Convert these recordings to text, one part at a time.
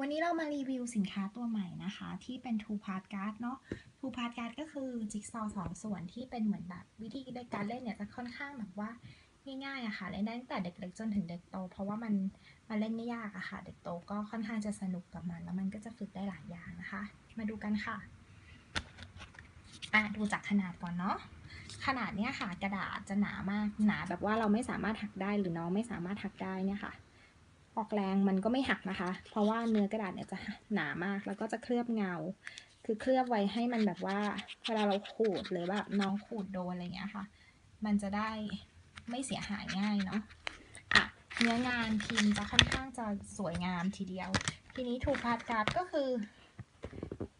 วันนี้เรามารีวิวสินค้าตัวใหม่นะคะ ที่เป็น two part card เนาะ two part card ก็คือจิ๊กซอว์สองส่วนที่เป็นเหมือนแบบวิธีในการเล่นเนี่ยจะค่อนข้างแบบว่าง่ายๆอะค่ะเล่นได้ตั้งแต่เด็กๆจนถึงเด็กโต เพราะว่ามันมันเล่นไม่ยากอะค่ะ เด็กโตก็ค่อนข้างจะสนุกกับมัน แล้วมันก็จะฝึกได้หลายอย่างนะคะ มาดูกันค่ะอะดูจากขนาดก่อนเนาะขนาดเนี้ยค่ะ กระดาษจะหนามากหนาแบบว่าเราไม่สามารถหักได้หรือน้องไม่สามารถหักได้เนี่ยค่ะ ออกแรงมันก็ไม่หักนะคะ เพราะว่าเนื้อกระดาษเนี่ยจะหนามาก แล้วก็จะเคลือบเงา คือเคลือบไว้ให้มันแบบว่าเวลาเราขูดหรือแบบน้องขูดโดนอะไรเงี้ยค่ะ มันจะได้ไม่เสียหายง่ายเนาะอะเนื้องานพิมพ์จะค่อนข้างจะสวยงามทีเดียว ทีนี้ถูกพาดกร์ดก็คือ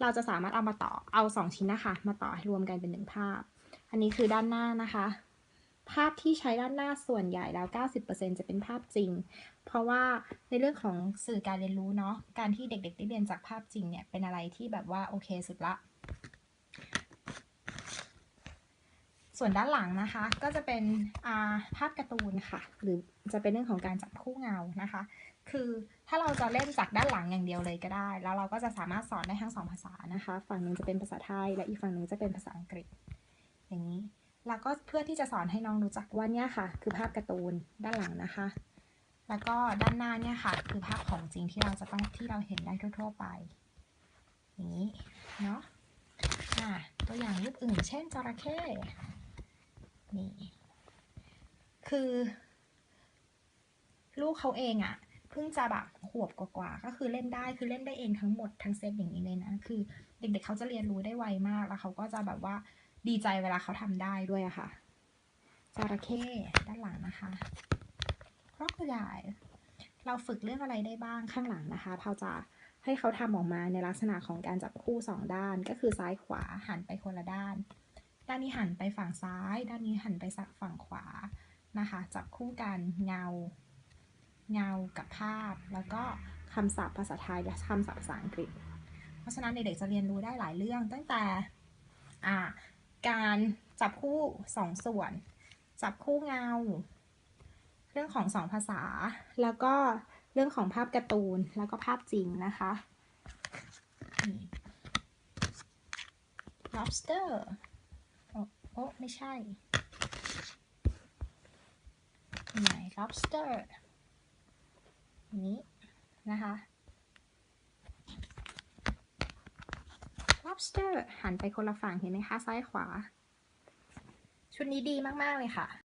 เราจะสามารถเอามาต่อเอาสองชิ้นนะคะ มาต่อให้รวมกันเป็นหนึ่งภาพ อันนี้คือด้านหน้านะคะ ภาพที่ใช้ด้านหน้าส่วนใหญ่แล้ว 90%จะเป็นภาพจริง เพราะว่าในเรื่องของสื่อการเรียนรู้เนาะ การที่เด็กๆได้เรียนจากภาพจริงเนี่ย เป็นอะไรที่แบบว่าโอเคสุดละ ส่วนด้านหลังนะคะ ก็จะเป็นภาพการ์ตูนค่ะ หรือจะเป็นเรื่องของการจับคู่เงานะคะ คือถ้าเราจะเล่นจากด้านหลังอย่างเดียวเลยก็ได้ แล้วเราก็จะสามารถสอนได้ทั้งสองภาษานะคะ ฝั่งหนึ่งจะเป็นภาษาไทย และอีกฝั่งหนึ่งจะเป็นภาษาอังกฤษ อย่างนี้ แล้วก็เพื่อที่จะสอนให้น้องรู้จักว่าเนี่ยค่ะ คือภาพการ์ตูนด้านหลังนะคะ แล้วก็ด้านหน้าเนี่ยค่ะ คือภาพของจริงที่เราจะต้องที่เราเห็นได้ทั่ว ๆ ไป อย่างนี้เนาะอะตัวอย่างรูปอื่น เช่นจระเข้นี่คือลูกเขาเองอะ่ะเพิ่งจะแบบขวบกว่าๆก็คือเล่นได้คือเล่นได้เองทั้งหมดทั้งเซตอย่างนี้เลยนะ คือเด็กๆเขาจะเรียนรู้ได้ไวมากแล้วเขาก็จะแบบว่า ดีใจเวลาเขาทำได้ด้วยอะค่ะจระเข้ด้านหลังนะคะครอกใหญ่เราฝึกเรื่องอะไรได้บ้างข้างหลังนะคะเราจะให้เขาทำออกมาในลักษณะของการจับคู่สองด้าน ก็คือซ้ายขวาหันไปคนละด้าน ด้านนี้หันไปฝั่งซ้าย ด้านนี้หันไปฝั่งขวานะคะ จับคู่กันเงา เงากับภาพ แล้วก็คำศัพท์ภาษาไทยและคำศัพท์ภาษาอังกฤษ เพราะฉะนั้นเด็กๆจะเรียนรู้ได้หลายเรื่องตั้งแต่อ่า การจับคู่สองส่วน จับคู่เงา เรื่องของสองภาษา แล้วก็เรื่องของภาพการ์ตูน แล้วก็ภาพจริงนะคะ lobster โอ้โอไม่ใช่ไหน lobster นี้นะคะ lobster หันไปคนละฝั่งเห็นไหมคะ ซ้ายขวา ชุดนี้ดีมาก ๆ เลยค่ะ